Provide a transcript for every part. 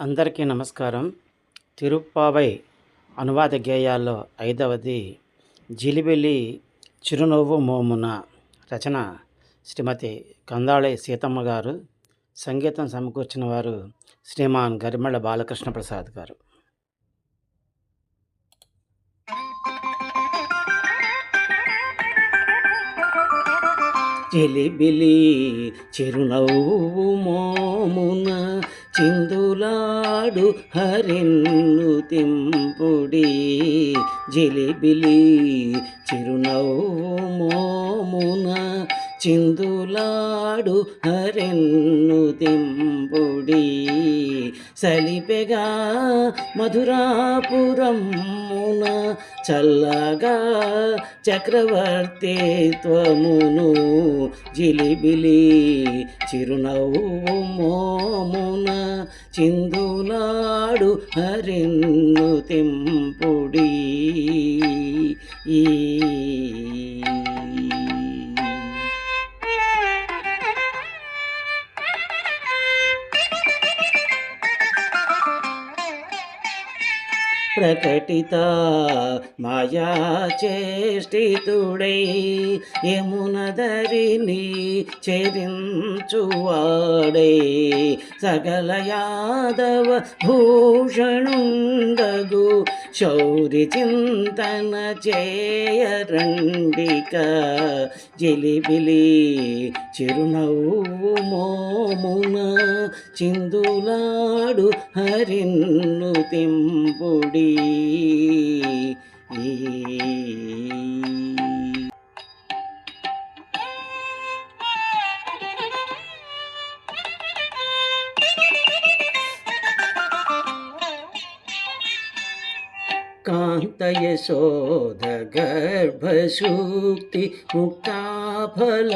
అందరికీ నమస్కారం. తిరుప్పావై అనువాద గేయాల్లో ఐదవది జిలిబిలి చిరునవ్వు మోమున రచన శ్రీమతి కందాళి సీతమ్మ గారు. సంగీతం సమకూర్చిన వారు శ్రీమాన్ గరిమళ్ళ బాలకృష్ణ ప్రసాద్ గారు. జిలిబిలి చిరునవ్వు మోమున చిందులాడు హరిన్ను తింపుడి. జిలిబిలి చిరునవ్వు మోమున చిందులాడు హరిన్ను తింపుడి. సలిపెగా మధురాపురమున చల్లగా చక్రవర్తిత్వమును జిలిబిలి చిరునవ్వు మోమున చిందులాడు హరిన్ను తింపుడి. ఈ ప్రకటిత మాయా చేష్టితుడై యమునదరిని చేరించువాడే. సకల యాదవ భూషణుండగు. శౌరి చింతన చేయరండిక జిలిబిలి చిరునవ్వు మోమున చిందులాడు హరిన్ను తింపుడి. ఈ గర్భసూక్తి ముక్తాఫలంబై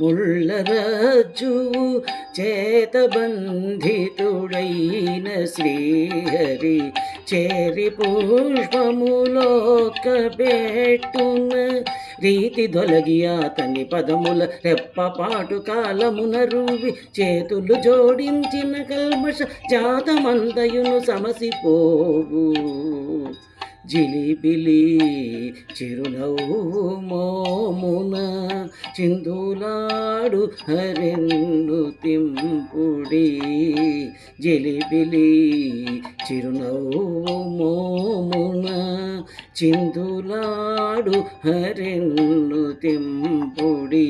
ముళ్ళరజ్జు చేతబంధితుడైన శ్రీహరి చేరి పుష్పములోక పెట్టున రీతి దొలగి అతని పదముల రెప్పపాటు కాలమున రూవి చేతులు జోడించిన కల్మష జాతమందయును సమసిపోవు. జిలిబిలి చిరునవ్వు మోమున చిందులాడు హరెన్ను తింపుడి. జిలిబిలి చిరునవ్వు మోమున చిందులాడు హరెన్ను తింపుడి.